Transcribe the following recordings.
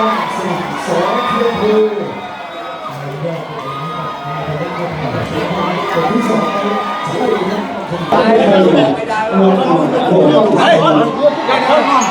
ก้องสว่างสองเทพูแยกไปนะครับในระยะที่ผ่านมาคนที่สองสวยนะตายไปลงลงไงลงไปลงลงลงลง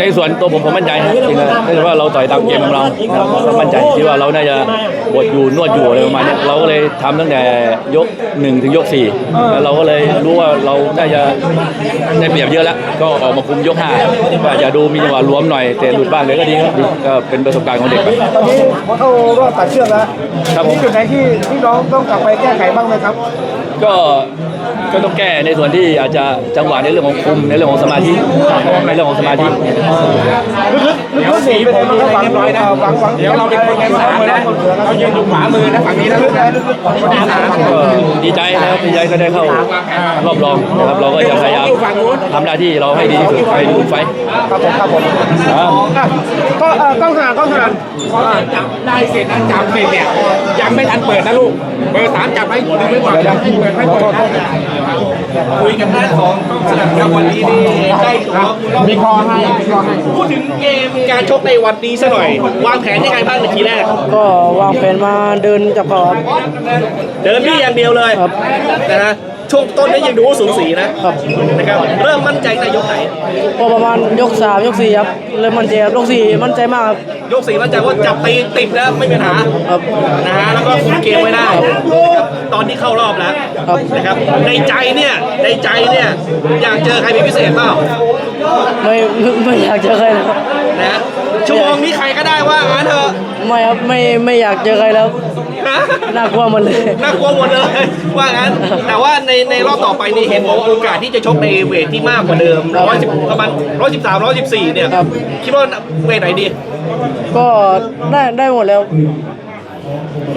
ในส่วนตัวผมผมมั่นใจนะจริงๆนะถ้าว่าเราต่อยตามเกมของเรานะครับเรามั่นใจที่ว่าเราน่าจะบดอยู่นวดอยู่อะไรประมาณเนี้ยเราก็เลยทำตั้งแต่ยกหนึ่งถึงยกสี่แล้วเราก็เลยรู้ว่าเราน่าจะได้เปรียบเยอะแล้ว ก็ออกมาคุมยกห้าก็อาจจะดูมีจังหวะรวมหน่อยแต่หลุดบ้างเลยก็ดีครับดีก็เป็นประสบการณ์ของเด็กไป ตอนนี้พอเข้ารอบตัดเชือกแล้วครับผม มีจุดไหนที่ที่น้องต้องกลับไปแก้ไขบ้างไหมครับก็ก็ต้องแก้ในส่วนที่อาจจะจังหวะในเรื่องของคุมในเรื่องของสมาธิในเรื่องของสมาธิเดี๋ยวสีเป็นไงบ้างครับหวังร้อยนะเดี๋ยวเราเป็นคนแก้สามนะเรายืนอยู่ขวามือนะฝั่งนี้นะลูกนะคนที่สามดีใจนะครับดีใจก็ได้เข้ารอบรองนะครับเราก็จะพยายามทำหน้าที่เราให้ดีที่สุดไปทุกไฟครับผมครับผมก็ก้องหางกล้องหาจับได้เสร็จนะจับเสร็จเนี่ยยังไม่ทันเปิดนะลูกเบอร์สามจับให้ดึงไม่ไหวนะให้เปิดให้เปิดคุยกันหน้าของสนามครับวันนี้นี่ได้ตัวมีคอให้มีคอให้พูดถึงเกมการชกในวันนี้ซะหน่อย วางแผนยังไงบ้างในทีแรก ก็วางแผนมาเดินจับเขาครับ เดินนี่อย่างเดียวเลยครับ นะฮะช่วงต้นนี้ยังดูว่าสูสีนะครับนะครับ เริ่มมั่นใจในยกไหนก็ประมาณยกสามยกสี่ครับเริ่มมั่นใจครับยกสี่มั่นใจมากครับ ยกสี่มั่นใจว่าจับตีติดแล้วไม่มีปัญหาครับ นะฮะแล้วก็คุมเกมไว้ได้นะครับ ตอนที่เข้ารอบแล้วครับนะครับ ในใจเนี่ยในใจเนี่ยอยากเจอใครเป็นพิเศษเปล่าไม่ไม่อยากเจอใครแล้วนะฮะชั่วโมงนี้ใครก็ได้ว่างั้นเถอะไม่ครับไม่ไม่อยากเจอใครแล้วนะน่ากลัวหมดเลยน่ากลัวหมดเลยว่างั้น แต่ว่าในในรอบต่อไปนี่เห็นบอกว่าโอกาสที่จะชกในเวทที่มากกว่าเดิมร้อยสิบประมาณร้อยสิบสามร้อยสิบสี่เนี่ยครับคิดว่าเวทไหนดี ก็ได้ได้หมดแล้ว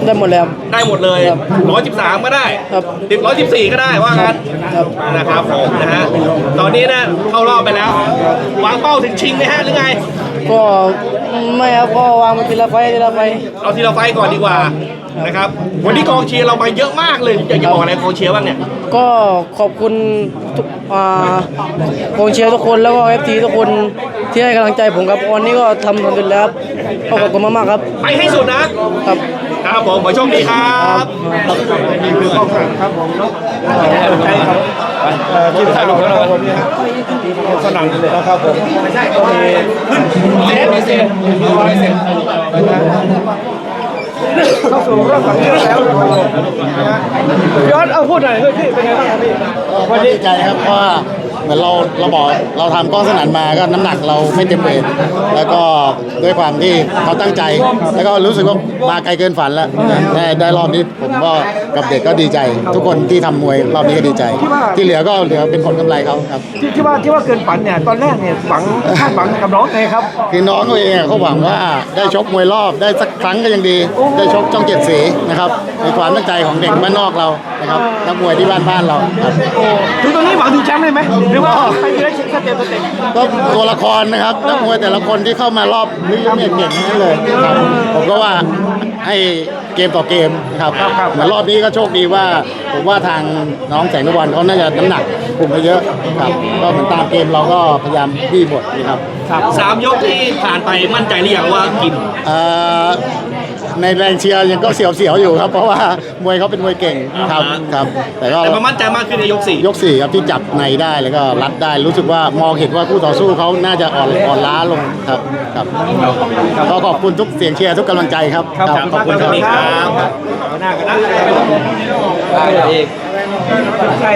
ได้หมดแล้ว ได้หมดเลย ครับร้อยสิบสามก็ได้ ครับสิบร้อยสิบสี่ก็ได้ว่างั้นครับนะครับผมนะฮะ ตอนนี้นะเข้ารอบไปแล้ว วางเป้าถึงชิงไหมฮะหรือไง ก็ไม่ครับก็วางมาทีละไฟทีละไฟเอาทีละไฟต์ก่อนดีกว่านะครับ วันนี้กองเชียร์เรามาเยอะมากเลยอยากจะบอกอะไรกองเชียร์บ้างเนี่ย ก็ขอบคุณทุกอ่ากองเชียร์ทุกคนแล้วก็เอฟทีทุกคนที่ให้กำลังใจผมครับวันนี้ก็ทำสำเร็จแล้วครับก็ ขอบคุณมากๆครับ ไปให้สุดนะครับครับผมขอโชคดีครับนี่คือกล้องห่างครับผมเนาะเออที่ถ่ายรูปเขาหน่อยผมเนี่ยฮะสนั่นนะครับผมไม่ใช่ก็มีเซฟเซฟเซฟเข้าสู่รอบตัดเชือกแล้วนะครับผมนะฮะย้อนเอาพูดหน่อยเฮ้ยพี่เป็นไงบ้างครับพี่ก็ดีใจครับเพราะว่า เหมือนเราเราบอกเราทำก้อนสนานมาก็น้ำหนักเราไม่เต็มเวทแล้วก็ด้วยความที่เขาตั้งใจ แล้วก็รู้สึกว่ามาไกลเกินฝันแล้วได้ได้รอบนี้ผมก็กับเด็กก็ดีใจ ทุกคนที่ทำมวยรอบนี้ก็ดีใจ ที่เหลือก็เหลือเป็นผลกำไรเขาครับ ที่ที่ว่าที่ว่าเกินฝันเนี่ยตอนแรกเนี่ยหวังคาดหวังกับน้องไงครับ คือน้องเขาเองอะเขาหวังว่าได้ชกมวยรอบได้สักครั้งก็ยังดี ได้ชกจ้องเจ็ดสีนะครับในความตั้งใจของเด็กบ้านนอกเรานะครับนักมวยที่บ้านบ้านเราครับ ถึงตรงนี้หวังถึงแชมป์ได้ไหมหรือว่าไปทีละสเต็ปสเต็ปก็ตัวละครนะครับนักมวยแต่ละคนที่เข้ามารอบนี้เนี่ยเก่งทั้งนั้นเลยครับผมก็ว่าให้เกมต่อเกมนะครับเหมือนรอบนี้ก็โชคดีว่า ผมว่าทางน้องแสงตะวันเขาน่าจะน้ำหนักกลุ่มไปเยอะครับก็เหมือนตามเกมเราก็พยายามบี้บทนะครับสามยกที่ผ่านไปมั่นใจหรือยังว่ากินเอ่อ ในแรงเชียร์ยังก็เสียวๆอยู่ครับ เพราะว่ามวยเขาเป็นมวยเก่งครับครับแต่ก็แต่มามั่นใจมากขึ้นในยกสี่ยกสี่ครับที่จับในได้แล้วก็รัดได้รู้สึกว่ามองเห็นว่าคู่ต่อสู้เขาน่าจะอ่อนอ่อนล้าลงครับครับก็ขอบคุณทุกเสียงเชียร์ทุกกำลังใจครับครับขอบคุณครับครับหน้ากันนะได้อีกใคร